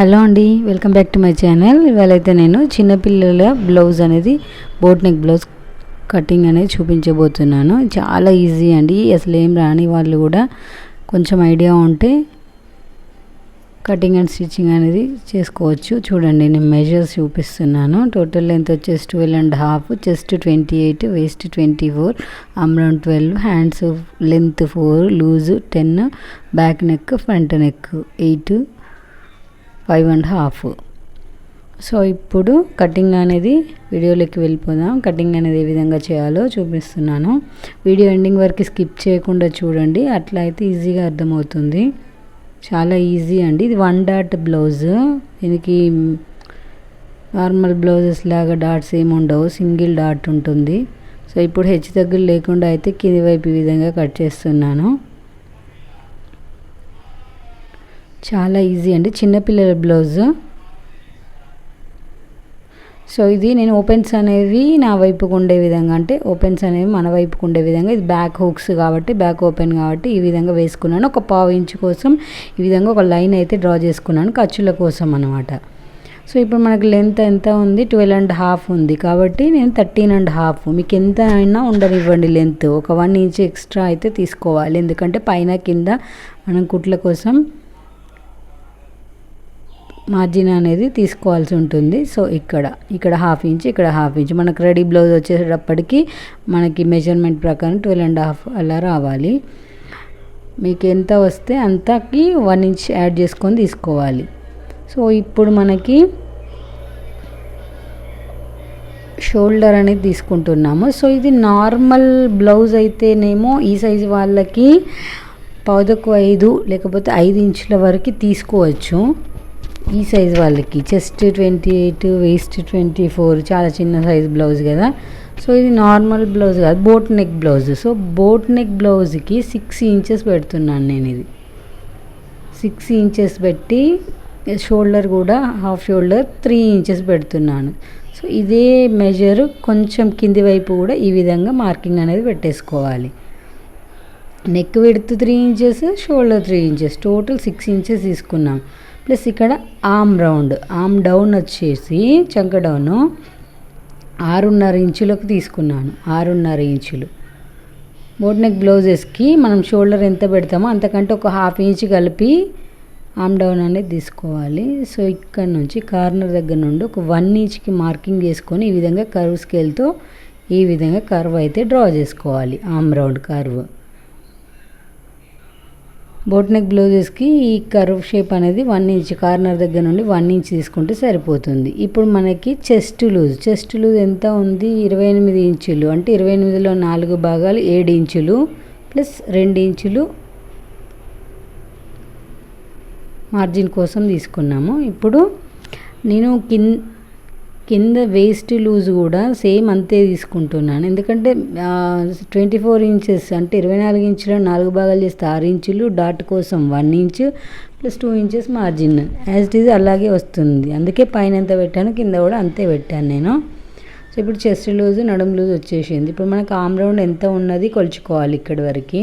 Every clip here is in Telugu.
హలో అండి welcome back to my channel. ఇవాళైతే నేను చిన్నపిల్లల బ్లౌజ్ అనేది బోట్ నెక్ బ్లౌజ్ కటింగ్ అనేది చూపించబోతున్నాను. చాలా ఈజీ అండి అసలు ఏం రాని వాళ్ళు కూడా కొంచెం ఐడియా ఉంటే కటింగ్ అండ్ స్టిచ్చింగ్ అనేది చేసుకోవచ్చు. చూడండి నేను మెజర్స్ చూపిస్తున్నాను. టోటల్ లెంత్ వచ్చేసి twelve and half chest twenty eight waist twenty four arm round twelve hands length four loose ten back neck front neck eight five and half so ఇప్పుడు కటింగ్ అనేది వీడియోలోకి వెళ్ళిపోదాం. కటింగ్ అనేది ఏ విధంగా చేయాలో చూపిస్తున్నాను. వీడియో ఎండింగ్ వరకు స్కిప్ చేయకుండా చూడండి. అట్లా అయితే ఈజీగా అర్థమవుతుంది. చాలా ఈజీ అండి. ఇది వన్ డాట్ బ్లౌజ్ దీనికి నార్మల్ బ్లౌజెస్ లాగా డాట్స్ ఏమి ఉండవు. సింగిల్ డాట్ ఉంటుంది. సో ఇప్పుడు హెచ్చు తగ్గులు లేకుండా అయితే కింది వైపు ఈ విధంగా కట్ చేస్తున్నాను. చాలా ఈజీ అండి. చిన్నపిల్లల బ్లౌజ్ సో ఇది నేను ఓపెన్స్ అనేవి నా వైపుకు ఉండే విధంగా అంటే ఓపెన్స్ అనేవి మన వైపుకు ఉండే విధంగా. ఇది బ్యాక్ హుక్స్ కాబట్టి బ్యాక్ ఓపెన్ కాబట్టి ఈ విధంగా వేసుకున్నాను. ఒక పావు ఇంచు కోసం ఈ విధంగా ఒక లైన్ అయితే డ్రా చేసుకున్నాను. ఖర్చుల కోసం అనమాట సో ఇప్పుడు మనకి లెంత్ ఎంత ఉంది? ట్వెల్వ్ అండ్ హాఫ్ ఉంది. కాబట్టి నేను థర్టీన్ అండ్ హాఫ్ మీకు ఎంత అయినా ఉండనివ్వండి లెంత్ ఒక వన్ ఇంచ్ ఎక్స్ట్రా అయితే తీసుకోవాలి. ఎందుకంటే పైన కింద మనం కుట్ల కోసం మార్జిన్ అనేది తీసుకోవాల్సి ఉంటుంది. సో ఇక్కడ ఇక్కడ హాఫ్ ఇంచ్ ఇక్కడ హాఫ్ ఇంచ్. మనకు రెడీ బ్లౌజ్ వచ్చేటప్పటికి మనకి మెజర్మెంట్ ప్రకారం ట్వెల్వ్ అండ్ హాఫ్ అలా రావాలి. మీకు ఎంత వస్తే అంతకి వన్ ఇంచ్ యాడ్ చేసుకొని తీసుకోవాలి. సో ఇప్పుడు మనకి షోల్డర్ అనేది తీసుకుంటున్నాము. సో ఇది నార్మల్ బ్లౌజ్ అయితేనేమో ఈ సైజు వాళ్ళకి పదకు ఐదు లేకపోతే ఐదు ఇంచుల వరకు తీసుకోవచ్చు. ఈ సైజ్ వాళ్ళకి. Chest twenty eight waist twenty four చాలా చిన్న సైజ్ బ్లౌజ్ కదా. సో ఇది నార్మల్ బ్లౌజ్ కాదు boat neck blouse. So boat neck బ్లౌజ్కి సిక్స్ ఇంచెస్ పెడుతున్నాను నేను ఇది. సిక్స్ ఇంచెస్ పెట్టి షోల్డర్ కూడా హాఫ్ షోల్డర్ త్రీ ఇంచెస్ పెడుతున్నాను. సో ఇదే మెజర్ కొంచెం కింది వైపు కూడా ఈ విధంగా మార్కింగ్ అనేది పెట్టేసుకోవాలి. Neck విడుతు three inches shoulder three inches total six inches తీసుకున్నాం. ప్లస్ ఇక్కడ ఆమ్ రౌండ్ ఆమ్ డౌన్ వచ్చేసి చంక డౌను. ఆరున్నర ఇంచులకు తీసుకున్నాను ఆరున్నర ఇంచులు. బోట్ నెక్ బ్లౌజెస్కి మనం షోల్డర్ ఎంత పెడతామో అంతకంటే ఒక హాఫ్ ఇంచ్ కలిపి ఆమ్ డౌన్ అనేది తీసుకోవాలి. సో ఇక్కడ నుంచి కార్నర్ దగ్గర నుండి ఒక వన్ ఇంచ్కి మార్కింగ్ చేసుకొని ఈ విధంగా కర్వ్ స్కేల్తో ఈ విధంగా కర్వ్ అయితే డ్రా చేసుకోవాలి arm round curve. Boat neck బ్లౌజెస్కి ఈ కర్వ్ షేప్ అనేది వన్ ఇంచ్ కార్నర్ దగ్గర నుండి వన్ ఇంచ్ తీసుకుంటే సరిపోతుంది. ఇప్పుడు మనకి చెస్ట్ లూజ్. చెస్ట్ లూజ్ ఎంత ఉంది? ఇరవై ఎనిమిది ఇంచులు. అంటే ఇరవై ఎనిమిదిలో నాలుగు భాగాలు ఏడు ఇంచులు ప్లస్ రెండు ఇంచులు మార్జిన్ కోసం తీసుకున్నాము. ఇప్పుడు నేను కింద కింద వేస్ట్ లూజ్ కూడా సేమ్ అంతే తీసుకుంటున్నాను. ఎందుకంటే ట్వంటీ ఫోర్ ఇంచెస్ అంటే ఇరవై నాలుగు ఇంచులు నాలుగు భాగాలు చేస్తే ఆరు ఇంచులు డాట్ కోసం one inch plus two inches margin as it is అలాగే వస్తుంది. అందుకే పైన ఎంత పెట్టాను కింద కూడా అంతే పెట్టాను నేను. సో ఇప్పుడు చెస్ట్ లూజ్ నడుము లూజ్ వచ్చేసింది. ఇప్పుడు మనకు ఆమ్ రౌండ్ ఎంత ఉన్నది కొలుచుకోవాలి ఇక్కడి వరకు.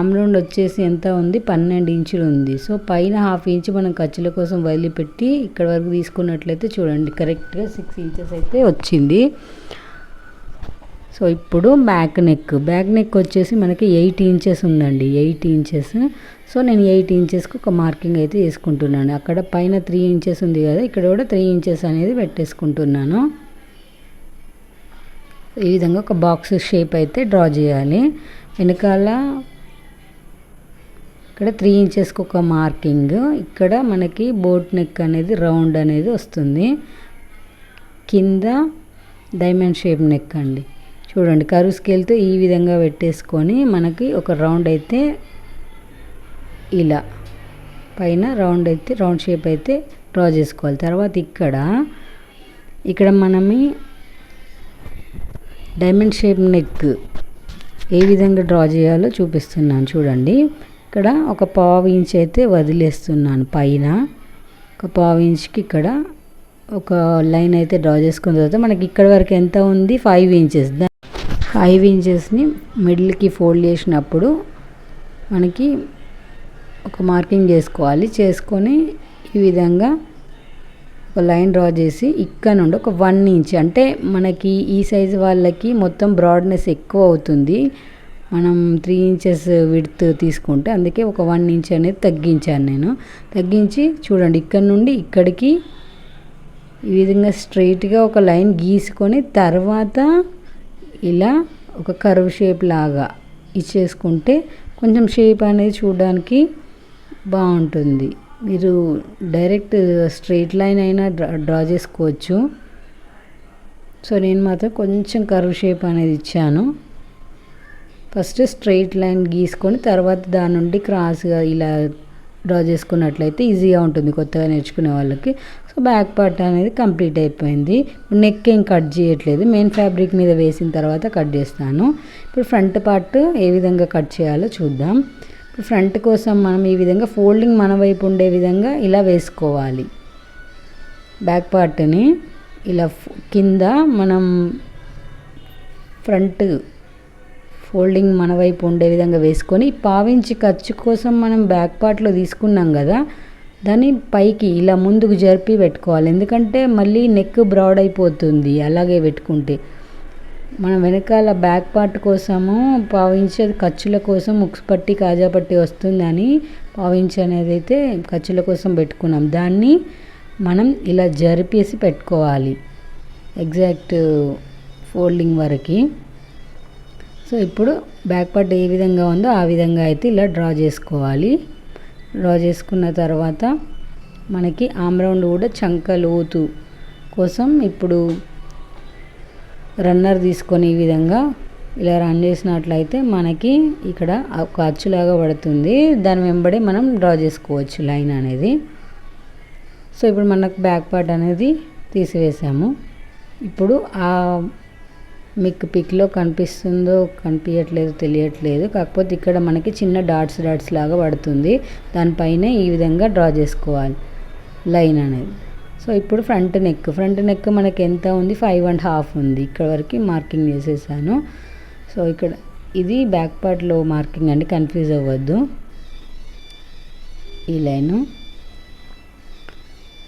అమ్రౌండ్ వచ్చేసి ఎంత ఉంది? పన్నెండు ఇంచులు ఉంది. సో పైన హాఫ్ ఇంచ్ మనం ఖర్చుల కోసం వదిలిపెట్టి ఇక్కడ వరకు తీసుకున్నట్లయితే చూడండి. కరెక్ట్గా సిక్స్ ఇంచెస్ అయితే వచ్చింది. సో ఇప్పుడు బ్యాక్ నెక్ బ్యాక్ నెక్ వచ్చేసి మనకి ఎయిట్ ఇంచెస్ ఉందండి. ఎయిట్ ఇంచెస్ సో నేను ఎయిట్ ఇంచెస్కి ఒక మార్కింగ్ అయితే వేసుకుంటున్నాను. అక్కడ పైన త్రీ ఇంచెస్ ఉంది కదా ఇక్కడ కూడా త్రీ ఇంచెస్ అనేది పెట్టేసుకుంటున్నాను. ఈ విధంగా ఒక బాక్స్ షేప్ అయితే డ్రా చేయాలి. వెనకాల ఇక్కడ త్రీ ఇంచెస్కి ఒక మార్కింగ్. ఇక్కడ మనకి బోట్ నెక్ అనేది రౌండ్ అనేది వస్తుంది. కింద డైమండ్ షేప్ నెక్ అండి. చూడండి కరువు స్కేల్తో ఈ విధంగా పెట్టేసుకొని మనకి ఒక రౌండ్ అయితే ఇలా పైన రౌండ్ అయితే రౌండ్ షేప్ అయితే డ్రా చేసుకోవాలి. తర్వాత ఇక్కడ ఇక్కడ మనమి డైమండ్ షేప్ నెక్ ఏ విధంగా డ్రా చేయాలో చూపిస్తున్నాను చూడండి. ఇక్కడ ఒక పావు ఇంచ్ అయితే వదిలేస్తున్నాను పైన. ఒక పావు ఇంచ్కి ఇక్కడ ఒక లైన్ అయితే డ్రా చేసుకున్న తర్వాత మనకి ఇక్కడ వరకు ఎంత ఉంది? Five inches. ఫైవ్ ఇంచెస్ని మిడిల్కి ఫోల్డ్ చేసినప్పుడు మనకి ఒక మార్కింగ్ చేసుకోవాలి. చేసుకొని ఈ విధంగా ఒక లైన్ డ్రా చేసి ఇక్కడ నుండి ఒక వన్ ఇంచ్. అంటే మనకి ఈ సైజు వాళ్ళకి మొత్తం బ్రాడ్నెస్ ఎక్కువ అవుతుంది. మనం త్రీ ఇంచెస్ విడ్త్ తీసుకుంటే అందుకే ఒక వన్ ఇంచ్ అనేది తగ్గించాను నేను. తగ్గించి చూడండి ఇక్కడ నుండి ఇక్కడికి ఈ విధంగా స్ట్రైట్గా ఒక లైన్ గీసుకొని తర్వాత ఇలా ఒక కర్వ్ షేప్ లాగా ఇచ్చేసుకుంటే కొంచెం షేప్ అనేది చూడడానికి బాగుంటుంది. మీరు డైరెక్ట్ స్ట్రైట్ లైన్ అయినా డ్రా డ్రా చేసుకోవచ్చు. సో నేను మాత్రం కొంచెం కర్వ్ షేప్ అనేది ఇచ్చాను. ఫస్ట్ స్ట్రైట్ లైన్ గీసుకొని తర్వాత దాని నుండి క్రాస్గా ఇలా డ్రా చేసుకున్నట్లయితే ఈజీగా ఉంటుంది కొత్తగా నేర్చుకునే వాళ్ళకి. సో బ్యాక్ పార్ట్ అనేది కంప్లీట్ అయిపోయింది. నెక్ ఏం కట్ చేయట్లేదు. మెయిన్ ఫ్యాబ్రిక్ మీద వేసిన తర్వాత కట్ చేస్తాను. ఇప్పుడు ఫ్రంట్ పార్ట్ ఏ విధంగా కట్ చేయాలో చూద్దాం. ఇప్పుడు ఫ్రంట్ కోసం మనం ఈ విధంగా ఫోల్డింగ్ మన వైపు ఉండే విధంగా ఇలా వేసుకోవాలి. బ్యాక్ పార్ట్ని ఇలా కింద మనం ఫ్రంట్ ఫోల్డింగ్ మన వైపు ఉండే విధంగా వేసుకొని పావించి ఖర్చు కోసం మనం బ్యాక్ పార్ట్లో తీసుకున్నాం కదా దాన్ని పైకి ఇలా ముందుకు జరిపి పెట్టుకోవాలి. ఎందుకంటే మళ్ళీ నెక్ బ్రాడ్ అయిపోతుంది అలాగే పెట్టుకుంటే. మనం వెనకాల బ్యాక్ పార్ట్ కోసము పావించే ఖర్చుల కోసం ముక్స్ పట్టి కాజా పట్టి వస్తుందని పావించి అనేది అయితే ఖర్చుల కోసం పెట్టుకున్నాం. దాన్ని మనం ఇలా జరిపేసి పెట్టుకోవాలి. ఎగ్జాక్ట్ ఫోల్డింగ్ వరకు. సో ఇప్పుడు బ్యాక్ పార్ట్ ఏ విధంగా ఉందో ఆ విధంగా అయితే ఇలా డ్రా చేసుకోవాలి. డ్రా చేసుకున్న తర్వాత మనకి ఆమ్రౌండ్ కూడా చంక లోతు కోసం ఇప్పుడు రన్నర్ తీసుకొని ఈ విధంగా ఇలా రన్ చేసినట్లయితే మనకి ఇక్కడ ఒక అచ్చులాగా పడుతుంది. దాని వెంబడి మనం డ్రా చేసుకోవచ్చు లైన్ అనేది. సో ఇప్పుడు మనకు బ్యాక్ పార్ట్ అనేది తీసివేసాము. ఇప్పుడు ఆ మీకు పిక్లో కనిపిస్తుందో కనిపించట్లేదు తెలియట్లేదు. కాకపోతే ఇక్కడ మనకి చిన్న డాట్స్ డాట్స్ లాగా పడుతుంది. దానిపైన ఈ విధంగా డ్రా చేసుకోవాలి. లైన్ అనేది. సో ఇప్పుడు ఫ్రంట్ నెక్. ఫ్రంట్ నెక్ మనకి ఎంత ఉంది? ఫైవ్ అండ్ హాఫ్ ఉంది. ఇక్కడ వరకు మార్కింగ్ చేసేసాను. సో ఇక్కడ ఇది బ్యాక్ పార్ట్లో మార్కింగ్ అండి. కన్ఫ్యూజ్ అవ్వద్దు. ఈ లైను.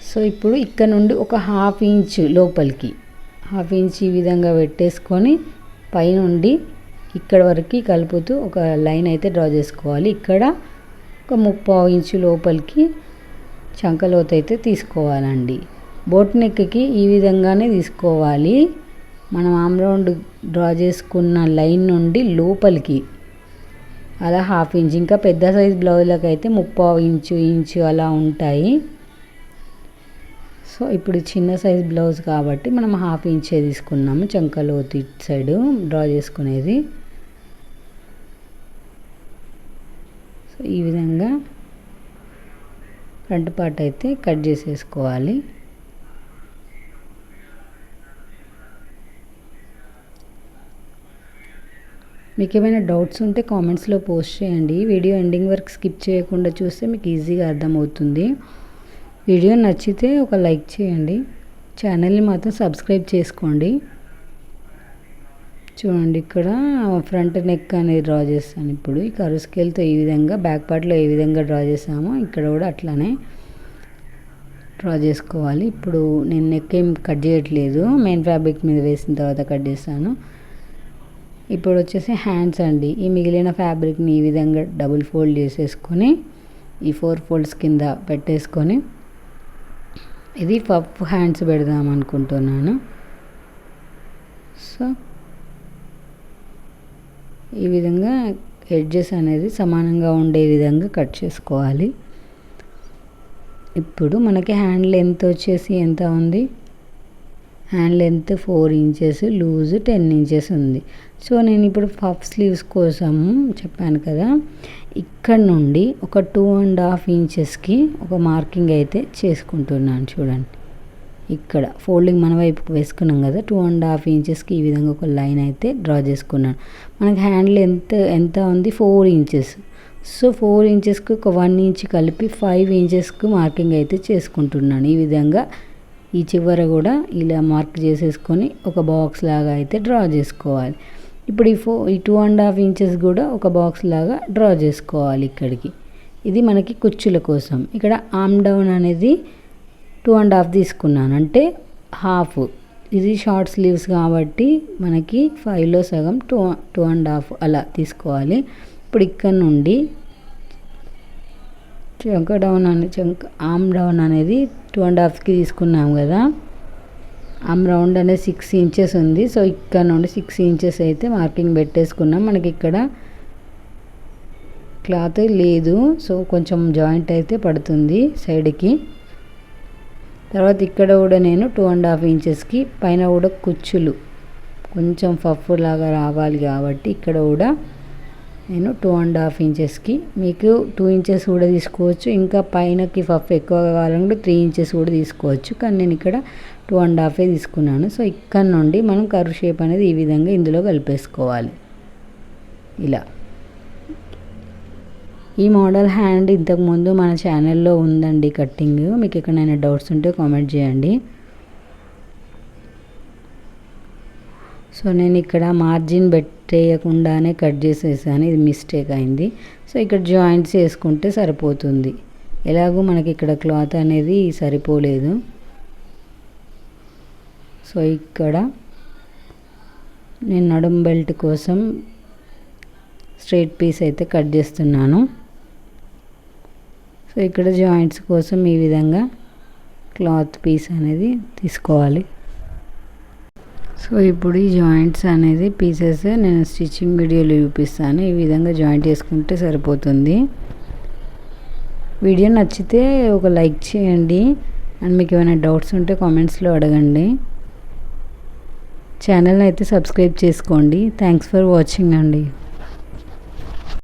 సో ఇప్పుడు ఇక్కడ నుండి ఒక హాఫ్ ఇంచ్ లోపలికి. హాఫ్ ఇంచ్ ఈ విధంగా పెట్టేసుకొని పైనుండి ఇక్కడ వరకు కలుపుతూ ఒక లైన్ అయితే డ్రా చేసుకోవాలి. ఇక్కడ ఒక ముప్పావు ఇంచు లోపలికి చంకలోత అయితే తీసుకోవాలండి. బోట్ నెక్కి ఈ విధంగానే తీసుకోవాలి. మనం ఆమ్ రౌండ్ డ్రా చేసుకున్న లైన్ నుండి లోపలికి అలా హాఫ్ ఇంచ్ ఇంకా పెద్ద సైజ్ బ్లౌజ్లకు అయితే ముప్పావు ఇంచు ఇంచు అలా ఉంటాయి. సో ఇప్పుడు చిన్న సైజ్ బ్లౌజ్ కాబట్టి మనం హాఫ్ ఇంచే తీసుకున్నాము చంకలో ఇటు సైడ్ డ్రా చేసుకునేది. సో ఈ విధంగా ఫ్రంట్ పార్ట్ అయితే కట్ చేసేసుకోవాలి. మీకు ఏమైనా డౌట్స్ ఉంటే కామెంట్స్లో పోస్ట్ చేయండి. వీడియో ఎండింగ్ వరకు స్కిప్ చేయకుండా చూస్తే మీకు ఈజీగా అర్థమవుతుంది. వీడియో నచ్చితే ఒక లైక్ చేయండి. ఛానల్ని మాత్రం సబ్స్క్రైబ్ చేసుకోండి. చూడండి ఇక్కడ ఫ్రంట్ నెక్ అనేది డ్రా చేస్తాను ఇప్పుడు. ఈ కరు స్కేల్తో ఈ విధంగా బ్యాక్ పార్ట్లో ఏ విధంగా డ్రా చేసామో ఇక్కడ కూడా అట్లానే డ్రా చేసుకోవాలి. ఇప్పుడు నేను నెక్ ఏం కట్ చేయట్లేదు. మెయిన్ ఫ్యాబ్రిక్ మీద వేసిన తర్వాత కట్ చేస్తాను. ఇప్పుడు వచ్చేసి హ్యాండ్స్ అండి. ఈ మిగిలిన ఫ్యాబ్రిక్ని ఈ విధంగా డబుల్ ఫోల్డ్ చేసేసుకొని ఈ ఫోర్ ఫోల్డ్స్ కింద పెట్టేసుకొని ఇది పప్పు హ్యాండ్స్ పెడదాం అనుకుంటున్నాను. సో ఈ విధంగా ఎడ్జెస్ అనేది సమానంగా ఉండే విధంగా కట్ చేసుకోవాలి. ఇప్పుడు మనకి హ్యాండ్ లెంత్ వచ్చేసి ఎంత ఉంది? Hand length four inches loose ten inches ఉంది. సో నేను ఇప్పుడు పఫ్ స్లీవ్స్ కోసం చెప్పాను కదా ఇక్కడ నుండి ఒక టూ అండ్ హాఫ్ ఇంచెస్కి ఒక మార్కింగ్ అయితే చేసుకుంటున్నాను చూడండి. ఇక్కడ ఫోల్డింగ్ మన వైపుకి వేసుకున్నాం కదా టూ అండ్ హాఫ్ ఇంచెస్కి ఈ విధంగా ఒక లైన్ అయితే డ్రా చేసుకున్నాను. మనకి హ్యాండ్ లెంత్ ఎంత ఉంది? ఫోర్ ఇంచెస్ సో ఫోర్ ఇంచెస్కి ఒక వన్ ఇంచ్ కలిపి ఫైవ్ ఇంచెస్కి మార్కింగ్ అయితే చేసుకుంటున్నాను. ఈ విధంగా ఈ చివర కూడా ఇలా మార్క్ చేసేసుకొని ఒక బాక్స్ లాగా అయితే డ్రా చేసుకోవాలి. ఇప్పుడు ఈ ఫో ఈ టూ అండ్ హాఫ్ ఇంచెస్ కూడా ఒక బాక్స్ లాగా డ్రా చేసుకోవాలి ఇక్కడికి. ఇది మనకి కుచ్చుల కోసం. ఇక్కడ ఆమ్ డౌన్ అనేది టూ అండ్ హాఫ్ తీసుకున్నాను. అంటే హాఫ్ ఇది షార్ట్ స్లీవ్స్ కాబట్టి మనకి ఫైవ్లో సగం టూ టూ అండ్ హాఫ్ అలా తీసుకోవాలి. ఇప్పుడు ఇక్కడ నుండి చంక డౌన్ అనే చంక ఆమ్ డౌన్ అనేది టూ అండ్ హాఫ్కి తీసుకున్నాం కదా. ఆమ్ రౌండ్ అనేది సిక్స్ ఇంచెస్ ఉంది. సో ఇక్కడ నుండి సిక్స్ ఇంచెస్ అయితే మార్కింగ్ పెట్టేసుకున్నాం. మనకి ఇక్కడ క్లాత్ లేదు. సో కొంచెం జాయింట్ అయితే పడుతుంది సైడ్కి. తర్వాత ఇక్కడ కూడా నేను టూ అండ్ హాఫ్ ఇంచెస్కి పైన కూడా కుచ్చులు. కొంచెం పఫ్ లాగా రావాలి కాబట్టి ఇక్కడ కూడా నేను టూ అండ్ హాఫ్ ఇంచెస్కి మీకు టూ ఇంచెస్ కూడా తీసుకోవచ్చు. ఇంకా పైనకి పఫ్ ఎక్కువ కావాలంటే త్రీ ఇంచెస్ కూడా తీసుకోవచ్చు. కానీ నేను ఇక్కడ టూ అండ్ హాఫే తీసుకున్నాను. సో ఇక్కడ నుండి మనం కర్వ్ షేప్ అనేది ఈ విధంగా ఇందులో కలిపేసుకోవాలి. ఇలా. ఈ మోడల్ హ్యాండ్ ఇంతకుముందు మన ఛానల్లో ఉందండి కట్టింగ్ మీకు ఎక్కడైనా డౌట్స్ ఉంటే కామెంట్ చేయండి. సో నేను ఇక్కడ మార్జిన్ పెట్టేయకుండానే కట్ చేసేసాను. ఇది మిస్టేక్ అయింది. సో ఇక్కడ జాయింట్స్ వేసుకుంటే సరిపోతుంది. ఎలాగో మనకి ఇక్కడ క్లాత్ అనేది సరిపోలేదు. సో ఇక్కడ నేను నడుం బెల్ట్ కోసం స్ట్రైట్ పీస్ అయితే కట్ చేస్తున్నాను. సో ఇక్కడ జాయింట్స్ కోసం ఈ విధంగా క్లాత్ పీస్ అనేది తీసుకోవాలి. సో ఇప్పుడు ఈ జాయింట్స్ అనేది పీసెస్ నేను స్టిచ్చింగ్ వీడియోలో చూపిస్తాను. ఈ విధంగా జాయింట్ చేసుకుంటే సరిపోతుంది. వీడియో నచ్చితే ఒక లైక్ చేయండి. అండ్ మీకు ఏమైనా డౌట్స్ ఉంటే కామెంట్స్లో అడగండి. ఛానల్ అయితే సబ్స్క్రైబ్ చేసుకోండి. థ్యాంక్స్ ఫర్ వాచింగ్ అండి.